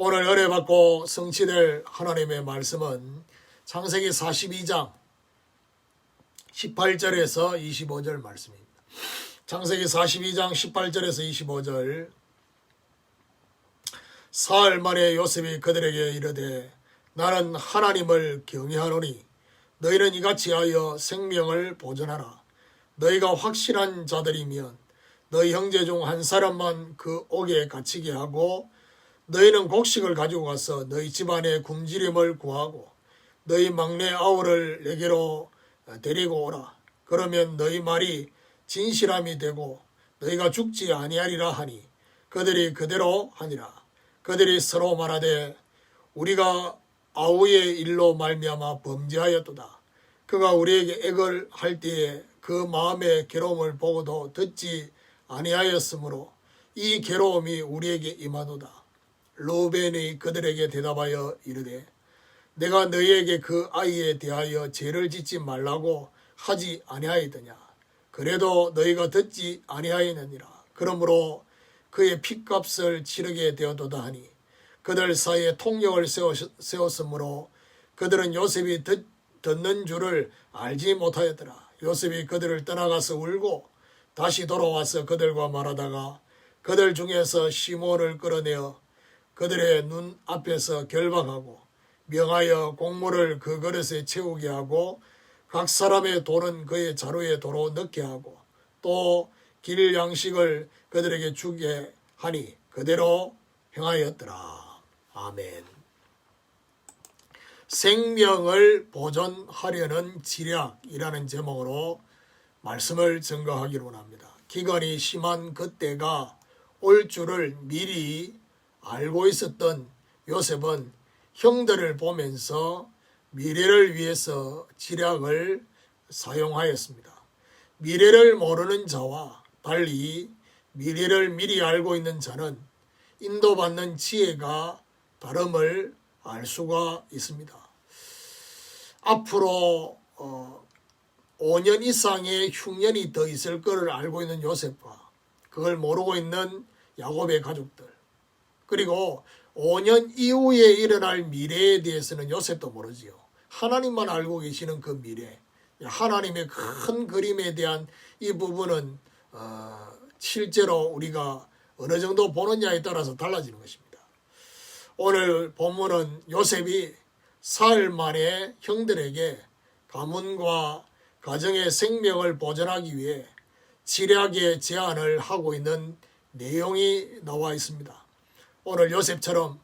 오늘 은혜받고 성취될 하나님의 말씀은 창세기 42장 18절에서 25절 말씀입니다. 창세기 42장 18절에서 25절 사흘 만에 요셉이 그들에게 이르되 나는 하나님을 경외하노니 너희는 이같이 하여 생명을 보존하라. 너희가 확실한 자들이면 너희 형제 중 한 사람만 그 옥에 갇히게 하고 너희는 곡식을 가지고 가서 너희 집안에 굶주림을 구하고 너희 막내 아우를 내게로 데리고 오라. 그러면 너희 말이 진실함이 되고 너희가 죽지 아니하리라 하니 그들이 그대로 하니라. 그들이 서로 말하되 우리가 아우의 일로 말미암아 범죄하였도다. 그가 우리에게 액을 할 때에 그 마음의 괴로움을 보고도 듣지 아니하였으므로 이 괴로움이 우리에게 임하도다. 로벤이 그들에게 대답하여 이르되 내가 너희에게 그 아이에 대하여 죄를 짓지 말라고 하지 아니하였더냐. 그래도 너희가 듣지 아니하였느니라. 그러므로 그의 핏값을 치르게 되었도다 하니 그들 사이에 통역을 세웠으므로 그들은 요셉이 듣, 듣는 줄을 알지 못하였더라. 요셉이 그들을 떠나가서 울고 다시 돌아와서 그들과 말하다가 그들 중에서 시몬을 끌어내어 그들의 눈 앞에서 결박하고 명하여 곡물을 그 그릇에 채우게 하고 각 사람의 돈은 그의 자루에 도로 넣게 하고 또 길 양식을 그들에게 주게 하니 그대로 행하였더라. 아멘. 생명을 보존하려는 지략이라는 제목으로 말씀을 증거하기로 원합니다. 기간이 심한 그때가 올 줄을 미리 알고 있었던 요셉은 형들을 보면서 미래를 위해서 지략을 사용하였습니다. 미래를 모르는 자와 달리 미래를 미리 알고 있는 자는 인도받는 지혜가 다름을 알 수가 있습니다. 앞으로 어, 5년 이상의 흉년이 더 있을 것을 알고 있는 요셉과 그걸 모르고 있는 야곱의 가족들 그리고 5년 이후에 일어날 미래에 대해서는 요셉도 모르지요. 하나님만 알고 계시는 그 미래 하나님의 큰 그림에 대한 이 부분은 어, 실제로 우리가 어느 정도 보느냐에 따라서 달라지는 것입니다. 오늘 본문은 요셉이 사흘 만에 형들에게 가문과 가정의 생명을 보존하기 위해 지략의 제안을 하고 있는 내용이 나와 있습니다. 오늘 요셉처럼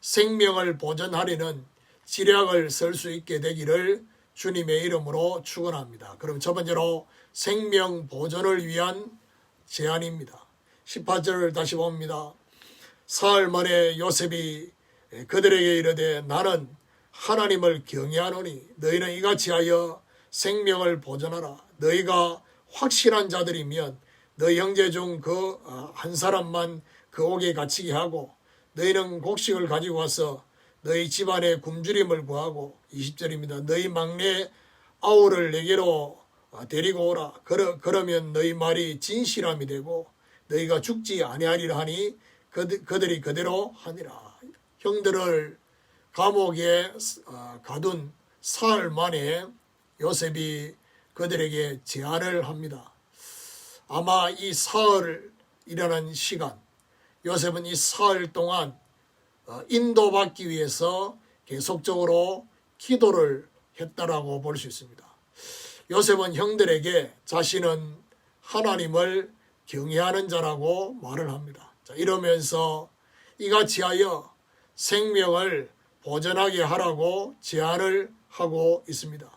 생명을 보존하려는 지략을 쓸 수 있게 되기를 주님의 이름으로 축원합니다. 그럼 첫 번째로 생명 보존을 위한 제안입니다. 18절을 다시 봅니다. 사흘 만에 요셉이 그들에게 이르되 나는 하나님을 경외하노니 너희는 이같이 하여 생명을 보존하라. 너희가 확실한 자들이면 너희 형제 중 그 한 사람만 그 옥에 갇히게 하고 너희는 곡식을 가지고 와서 너희 집안에 굶주림을 구하고 20절입니다. 너희 막내 아우를 내게로 데리고 오라. 그러, 그러면 너희 말이 진실함이 되고 너희가 죽지 아니하리라 하니 그들, 그들이 그대로 하니라. 형들을 감옥에 어, 가둔 사흘 만에 요셉이 그들에게 제안을 합니다. 아마 이 사흘이라는 시간, 요셉은 이 사흘 동안 어, 인도받기 위해서 계속적으로 기도를 했다라고 볼 수 있습니다. 요셉은 형들에게 자신은 하나님을 경외하는 자라고 말을 합니다. 자, 이러면서 이같이 하여 생명을 보존하게 하라고 제안을 하고 있습니다.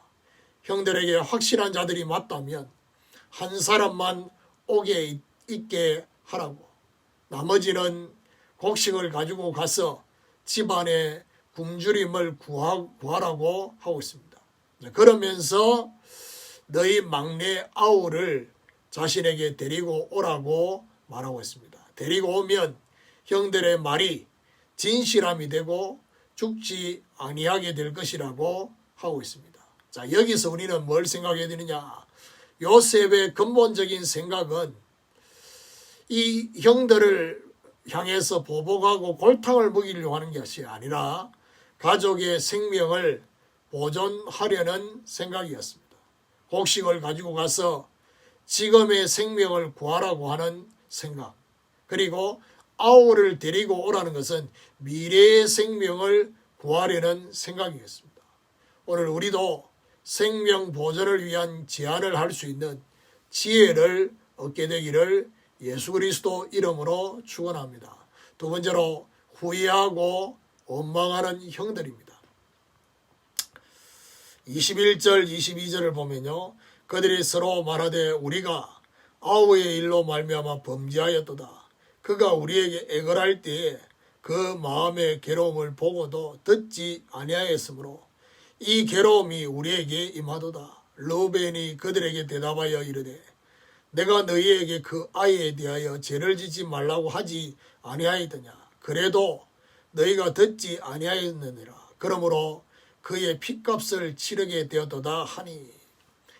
형들에게 확실한 자들이 맞다면 한 사람만 오게 있게 하라고 나머지는 곡식을 가지고 가서 집안에 굶주림을 구하, 구하라고 하고 있습니다. 그러면서 너희 막내 아우를 자신에게 데리고 오라고 말하고 있습니다. 데리고 오면 형들의 말이 진실함이 되고 죽지 아니하게 될 것이라고 하고 있습니다. 자, 여기서 우리는 뭘 생각해야 되느냐? 요셉의 근본적인 생각은 이 형들을 향해서 보복하고 골탕을 먹이려고 하는 것이 아니라 가족의 생명을 보존하려는 생각이었습니다. 곡식을 가지고 가서 지금의 생명을 구하라고 하는 생각. 그리고 아우를 데리고 오라는 것은 미래의 생명을 구하려는 생각이었습니다. 오늘 우리도 생명 보존을 위한 제안을 할 수 있는 지혜를 얻게 되기를 예수 그리스도 이름으로 축원합니다. 두 번째로 후회하고 원망하는 형들입니다. 21절 22절을 보면요. 그들이 서로 말하되 우리가 아우의 일로 말미암아 범죄하였도다. 그가 우리에게 애걸할 때에 그 마음의 괴로움을 보고도 듣지 아니하였으므로 이 괴로움이 우리에게 임하도다. 루벤이 그들에게 대답하여 이르되 내가 너희에게 그 아이에 대하여 죄를 짓지 말라고 하지 아니하였더냐. 그래도 너희가 듣지 아니하였느니라. 그러므로 그의 핏값을 치르게 되었도다 하니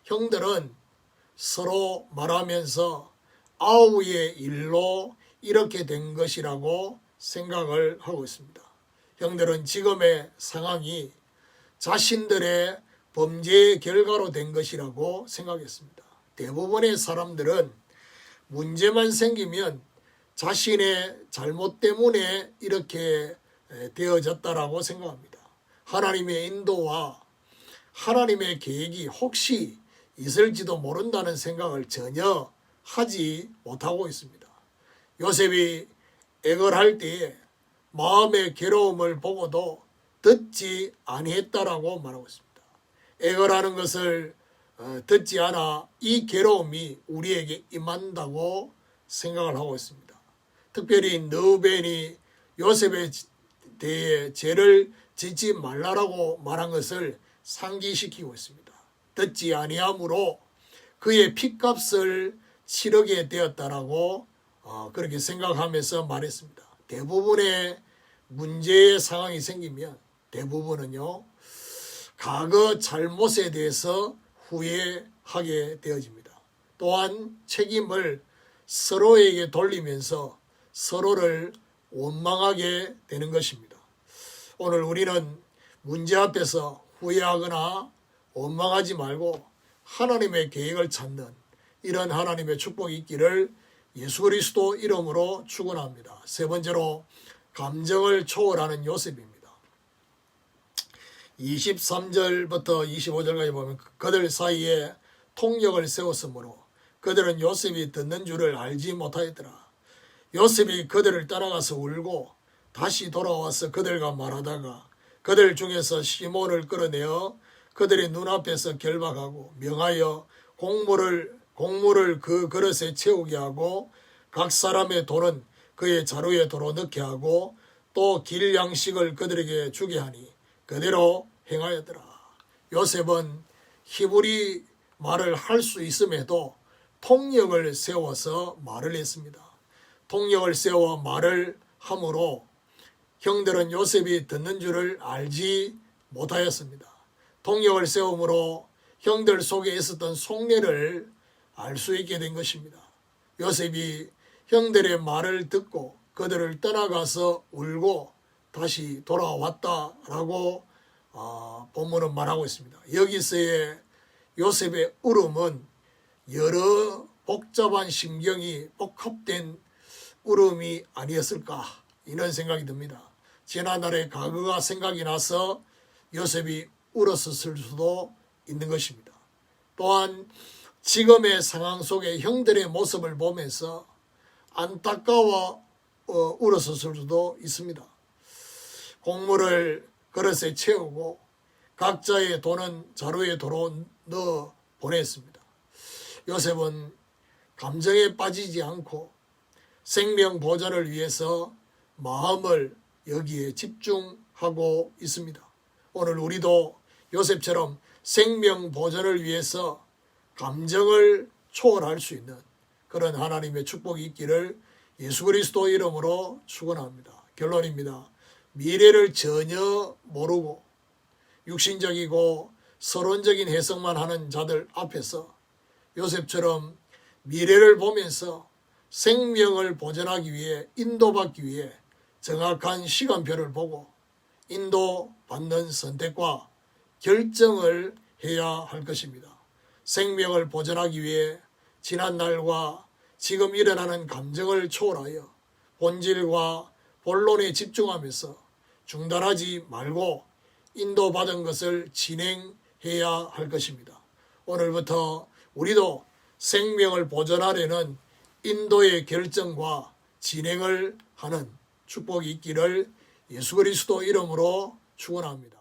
형들은 서로 말하면서 아우의 일로 이렇게 된 것이라고 생각을 하고 있습니다. 형들은 지금의 상황이 자신들의 범죄의 결과로 된 것이라고 생각했습니다. 대부분의 사람들은 문제만 생기면 자신의 잘못 때문에 이렇게 되어졌다라고 생각합니다. 하나님의 인도와 하나님의 계획이 혹시 있을지도 모른다는 생각을 전혀 하지 못하고 있습니다. 요셉이 애걸할 때에 마음의 괴로움을 보고도 듣지 아니했다라고 말하고 있습니다. 애걸하는 것을 어, 듣지 않아 이 괴로움이 우리에게 임한다고 생각을 하고 있습니다. 특별히 느벤이 요셉에 대해 죄를 짓지 말라라고 말한 것을 상기시키고 있습니다. 듣지 아니함으로 그의 핏값을 치르게 되었다라고 어, 그렇게 생각하면서 말했습니다. 대부분의 문제의 상황이 생기면 대부분은요 과거 잘못에 대해서 후회하게 되어집니다. 또한 책임을 서로에게 돌리면서 서로를 원망하게 되는 것입니다. 오늘 우리는 문제 앞에서 후회하거나 원망하지 말고 하나님의 계획을 찾는 이런 하나님의 축복이 있기를 예수 그리스도 이름으로 축원합니다. 세 번째로 감정을 초월하는 요셉입니다. 23절부터 25절까지 보면 그들 사이에 통역을 세웠으므로 그들은 요셉이 듣는 줄을 알지 못하였더라. 요셉이 그들을 따라가서 울고 다시 돌아와서 그들과 말하다가 그들 중에서 시몬을 끌어내어 그들의 눈앞에서 결박하고 명하여 공물을 공물을 그 그릇에 채우게 하고 각 사람의 돈은 그의 자루에 도로 넣게 하고 또 길 양식을 그들에게 주게 하니 그대로 행하였더라. 요셉은 히브리 말을 할 수 있음에도 통역을 세워서 말을 했습니다. 통역을 세워 말을 함으로 형들은 요셉이 듣는 줄을 알지 못하였습니다. 통역을 세움으로 형들 속에 있었던 속내를 알 수 있게 된 것입니다. 요셉이 형들의 말을 듣고 그들을 떠나가서 울고 다시 돌아왔다라고 어, 본문은 말하고 있습니다. 여기서의 요셉의 울음은 여러 복잡한 심경이 복합된 울음이 아니었을까 이런 생각이 듭니다. 지난날의 과거가 생각이 나서 요셉이 울었을 수도 있는 것입니다. 또한 지금의 상황 속에 형들의 모습을 보면서 안타까워 어, 울었을 수도 있습니다. 공물을 그릇에 채우고 각자의 돈은 자루에 도로 넣어 보냈습니다. 요셉은 감정에 빠지지 않고 생명 보존을 위해서 마음을 여기에 집중하고 있습니다. 오늘 우리도 요셉처럼 생명 보존을 위해서 감정을 초월할 수 있는 그런 하나님의 축복이 있기를 예수 그리스도 이름으로 축원합니다. 결론입니다. 미래를 전혀 모르고 육신적이고 서론적인 해석만 하는 자들 앞에서 요셉처럼 미래를 보면서 생명을 보존하기 위해 인도받기 위해 정확한 시간표를 보고 인도받는 선택과 결정을 해야 할 것입니다. 생명을 보존하기 위해 지난 날과 지금 일어나는 감정을 초월하여 본질과 본론에 집중하면서 중단하지 말고 인도받은 것을 진행해야 할 것입니다. 오늘부터 우리도 생명을 보존하려는 인도의 결정과 진행을 하는 축복이 있기를 예수 그리스도 이름으로 축원합니다.